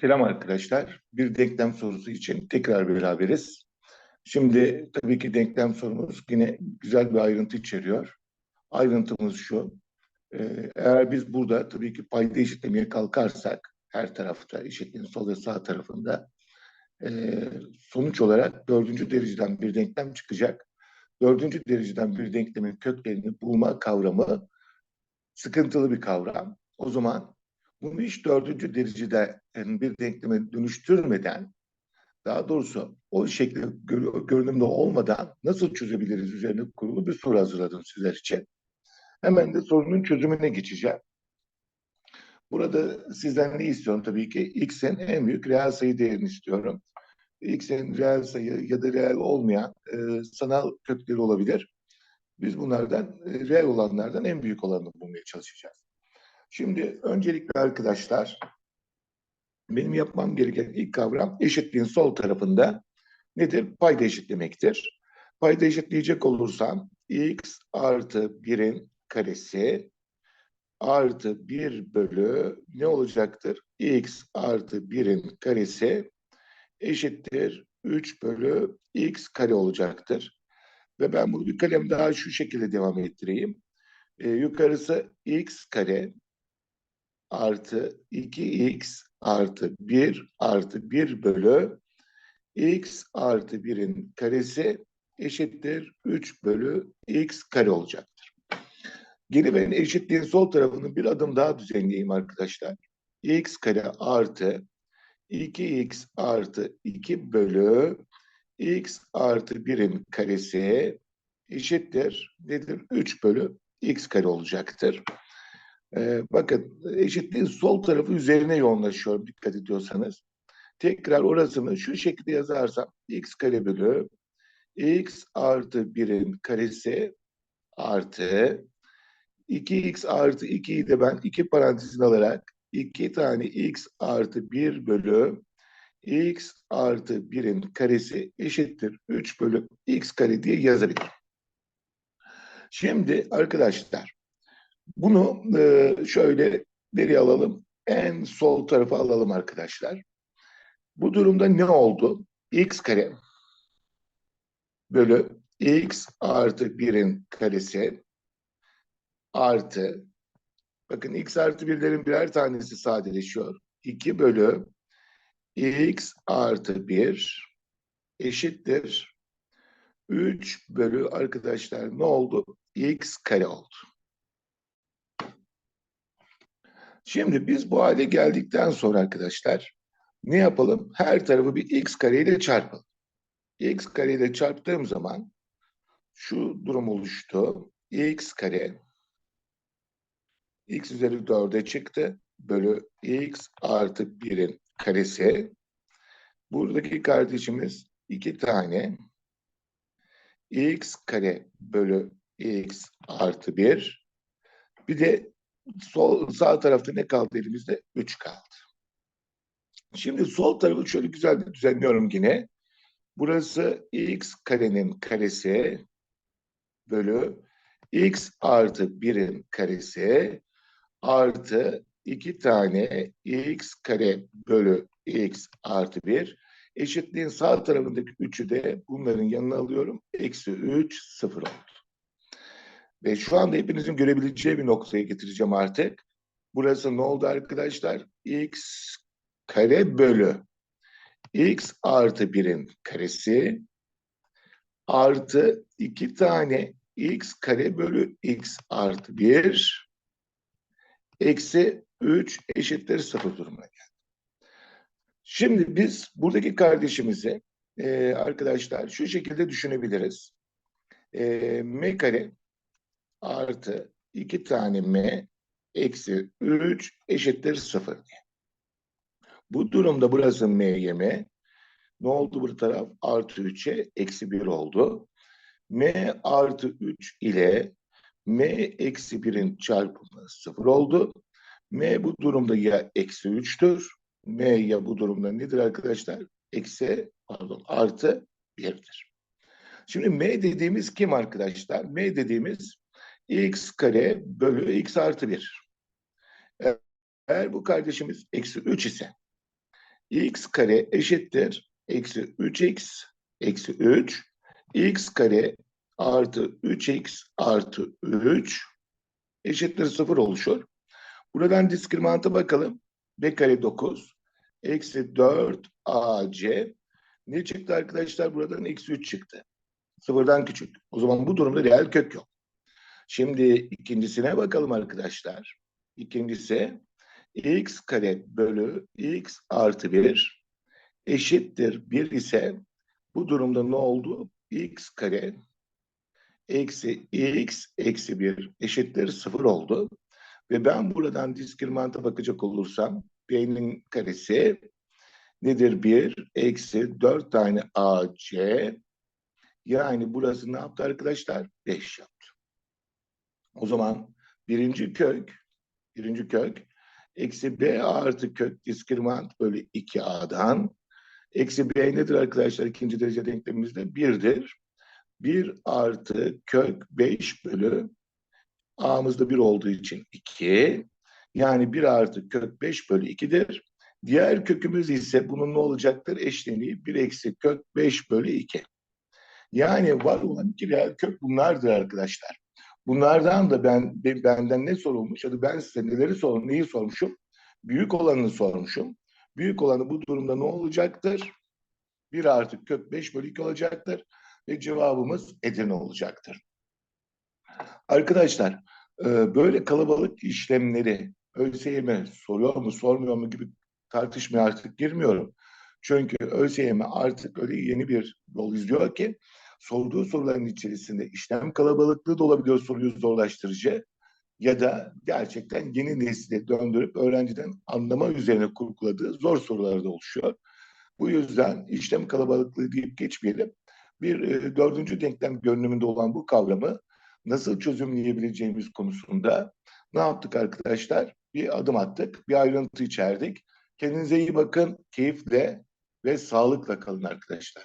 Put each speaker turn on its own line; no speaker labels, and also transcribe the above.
Selam arkadaşlar. Bir denklem sorusu için tekrar beraberiz. Şimdi tabii ki denklem sorumuz yine güzel bir ayrıntı içeriyor. Ayrıntımız şu. Ee, Eğer biz burada tabii ki payda eşitlemeye kalkarsak her tarafta eşitliğin sol ve sağ tarafında e, sonuç olarak dördüncü dereceden bir denklem çıkacak. Dördüncü dereceden bir denklemin köklerini bulma kavramı sıkıntılı bir kavram. O zaman bunu hiç dördüncü derecede bir denkleme dönüştürmeden, daha doğrusu o şekilde gör- görünümde olmadan nasıl çözebiliriz üzerine kurulu bir soru hazırladım sizler için. Hemen de sorunun çözümüne geçeceğim. Burada sizden ne istiyorum tabii ki? X'in en büyük reel sayı değerini istiyorum. X'in reel sayı ya da reel olmayan e, sanal kökleri olabilir. Biz bunlardan, e, reel olanlardan en büyük olanı bulmaya çalışacağız. Şimdi öncelikle arkadaşlar benim yapmam gereken ilk kavram eşitliğin sol tarafında nedir? Payda eşitlemektir. Payda eşitleyecek olursam x artı 1'in karesi artı 1 bölü ne olacaktır? x artı 1'in karesi eşittir 3 bölü x kare olacaktır. Ve ben bunu bir kalem daha şu şekilde devam ettireyim. Ee, yukarısı x kare artı 2x artı 1 artı 1 bölü x artı 1'in karesi eşittir 3 bölü x kare olacaktır. Geri ben eşitliğin sol tarafını bir adım daha düzenleyeyim arkadaşlar. x kare artı 2x artı 2 bölü x artı 1'in karesi eşittir nedir? 3 bölü x kare olacaktır. Ee, bakın eşitliğin sol tarafı üzerine yoğunlaşıyorum dikkat ediyorsanız. Tekrar orasını şu şekilde yazarsam x kare bölü x artı 1'in karesi artı 2x artı 2'yi de ben iki parantezin alarak 2 tane x artı 1 bölü x artı 1'in karesi eşittir 3 bölü x kare diye yazabilirim. Şimdi arkadaşlar bunu e, şöyle nereye alalım? En sol tarafa alalım arkadaşlar. Bu durumda ne oldu? x kare bölü x artı 1'in karesi artı bakın x artı 1'lerin birer tanesi sadeleşiyor. 2 bölü x artı 1 eşittir 3 bölü arkadaşlar ne oldu? x kare oldu. Şimdi biz bu hale geldikten sonra arkadaşlar ne yapalım? Her tarafı bir x kareyle çarpalım. x kareyle çarptığım zaman şu durum oluştu. x kare x üzeri 4'e çıktı. Bölü x artı 1'in karesi. Buradaki kardeşimiz iki tane x kare bölü x artı 1. Bir de sol sağ tarafta ne kaldı elimizde? 3 kaldı. Şimdi sol tarafı şöyle güzel bir düzenliyorum yine. Burası x karenin karesi bölü x artı 1'in karesi artı 2 tane x kare bölü x artı 1 eşitliğin sağ tarafındaki 3'ü de bunların yanına alıyorum. Eksi 3 sıfır oldu. Ve şu anda hepinizin görebileceği bir noktaya getireceğim artık. Burası ne oldu arkadaşlar? x kare bölü x artı 1'in karesi artı 2 tane x kare bölü x artı 1 eksi 3 eşittir 0 durumuna geldi. Şimdi biz buradaki kardeşimizi e, arkadaşlar şu şekilde düşünebiliriz. E, m kare artı 2 tane m eksi 3 eşittir 0 diye. Bu durumda burası m'ye m. Ne oldu bu taraf? Artı 3'e eksi 1 oldu. m artı 3 ile m eksi 1'in çarpımı 0 oldu. m bu durumda ya eksi 3'tür. m ya bu durumda nedir arkadaşlar? Eksi pardon artı 1'dir. Şimdi m dediğimiz kim arkadaşlar? m dediğimiz x kare bölü x artı 1. Eğer bu kardeşimiz eksi 3 ise x kare eşittir eksi 3x eksi 3 x kare artı 3x artı 3 eşittir 0 oluşur. Buradan diskriminanta bakalım. b kare 9 eksi 4 ac ne çıktı arkadaşlar? Buradan eksi 3 çıktı. Sıfırdan küçük. O zaman bu durumda reel kök yok. Şimdi ikincisine bakalım arkadaşlar. İkincisi x kare bölü x artı 1 eşittir 1 ise bu durumda ne oldu? x kare eksi x eksi 1 eşittir 0 oldu. Ve ben buradan diskriminanta bakacak olursam b'nin karesi nedir? 1 eksi 4 tane ac yani burası ne yaptı arkadaşlar? 5 yaptı. O zaman birinci kök birinci kök eksi b artı kök diskriminant bölü 2a'dan eksi b nedir arkadaşlar ikinci derece denklemimizde? 1'dir. 1 artı kök 5 bölü a'mızda 1 olduğu için 2 yani 1 artı kök 5 bölü 2'dir. Diğer kökümüz ise bunun ne olacaktır? Eşleniği 1 eksi kök 5 bölü 2. Yani var olan iki kök bunlardır arkadaşlar. Bunlardan da ben benden ne sorulmuş ya da ben size neleri sor, neyi sormuşum? Büyük olanını sormuşum. Büyük olanı bu durumda ne olacaktır? 1 artı kök 5 bölü 2 olacaktır. Ve cevabımız Edirne olacaktır. Arkadaşlar e, böyle kalabalık işlemleri ÖSYM soruyor mu sormuyor mu gibi tartışmaya artık girmiyorum. Çünkü ÖSYM artık öyle yeni bir yol izliyor ki sorduğu soruların içerisinde işlem kalabalıklığı da olabiliyor soruyu zorlaştırıcı ya da gerçekten yeni nesile döndürüp öğrenciden anlama üzerine kurguladığı zor sorular da oluşuyor. Bu yüzden işlem kalabalıklığı deyip geçmeyelim. Bir e, dördüncü denklem görünümünde olan bu kavramı nasıl çözümleyebileceğimiz konusunda ne yaptık arkadaşlar? Bir adım attık, bir ayrıntı içerdik. Kendinize iyi bakın, keyifle ve sağlıkla kalın arkadaşlar.